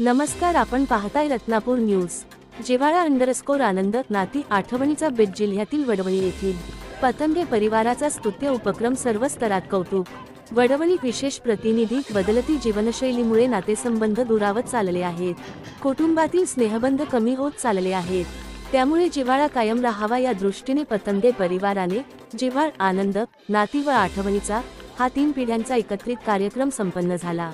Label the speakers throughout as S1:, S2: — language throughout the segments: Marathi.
S1: नमस्कार आपण पाहताय रत्नापूर न्यूज. जिव्हाळा अंडरस्कोर आनंद नाती आठवणीचा बीड जिल्ह्यातील वडवणी येथील. पतंगे परिवाराचा स्तुत्य उपक्रम सर्व स्तरात कौतुक. वडवणी विशेष प्रतिनिधी बदलती जीवनशैलीमुळे नातेसंबंध दुरावत चालले आहेत. कुटुंबातील स्नेहबंध कमी होत चालले आहेत. त्यामुळे जिव्हाळा कायम राहावा या दृष्टीने पतंगे परिवाराने जिव्हाळ आनंद नाती व आठवणीचा हा तीन पिढ्यांचा एकत्रित कार्यक्रम संपन्न झाला.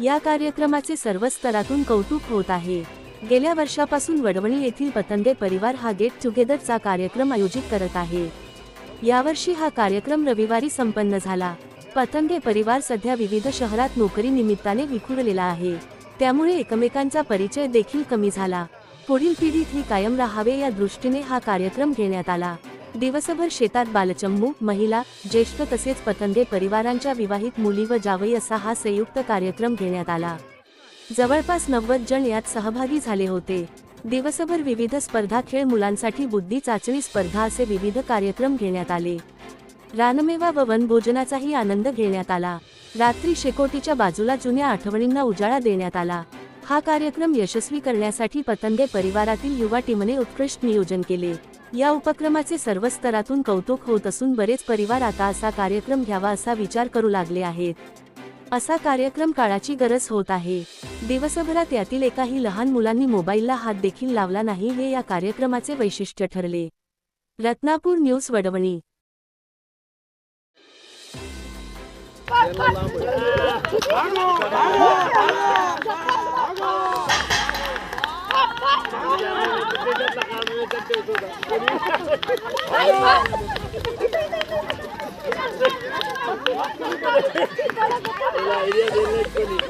S1: या कार्यक्रमाचे सर्व स्तरातून कौतुक होत आहे. गेल्या वर्षापासून वडवणी येथील पतंगे परिवार हा गेट टुगेदरचा कार्यक्रम आयोजित करत आहे. यावर्षी हा कार्यक्रम रविवारी संपन्न झाला. पतंगे परिवार सध्या विविध शहरात नोकरी निमित्ताने विखुरलेला आहे. त्यामुळे एकमेकांचा परिचय देखील कमी झाला. पुढील पिढीत ही कायम राहावे या दृष्टीने हा कार्यक्रम घेण्यात आला. दिवसभर शेतात बालचंबू महिला ज्येष्ठ तसेच पतंगे परिवारांच्या विवाहित मुली व जावई असा हा संयुक्त कार्यक्रम घेण्यात आला. जवळपास नव्वद जण यात सहभागी झाले होते. दिवसभर विविध स्पर्धा खेळ मुलांसाठी बुद्धी चाचणी स्पर्धा असे विविध कार्यक्रम घेण्यात आले. रानमेवा व वनभोजनाचाही आनंद घेण्यात आला. रात्री शेकोटीच्या बाजूला जुन्या आठवणींना उजाळा देण्यात आला. हा कार्यक्रम यशस्वी करण्यासाठी पतंगे परिवारातील युवा टीमने उत्कृष्ट नियोजन केले. या उपक्रमाचे सर्व स्तरातून कौतुक होत असून बरेच परिवार आता असा कार्यक्रम घ्यावा असा विचार करू लागले आहेत. असा कार्यक्रम काळाची गरज होत आहे. दिवसभरात यातील एकाही लहान मुलांनी मोबाईलला हात देखील लावला नाही हे या कार्यक्रमाचे वैशिष्ट्य ठरले. रत्नापूर न्यूज वडवणी.
S2: ちゃってるそうだ。エリア連絡に。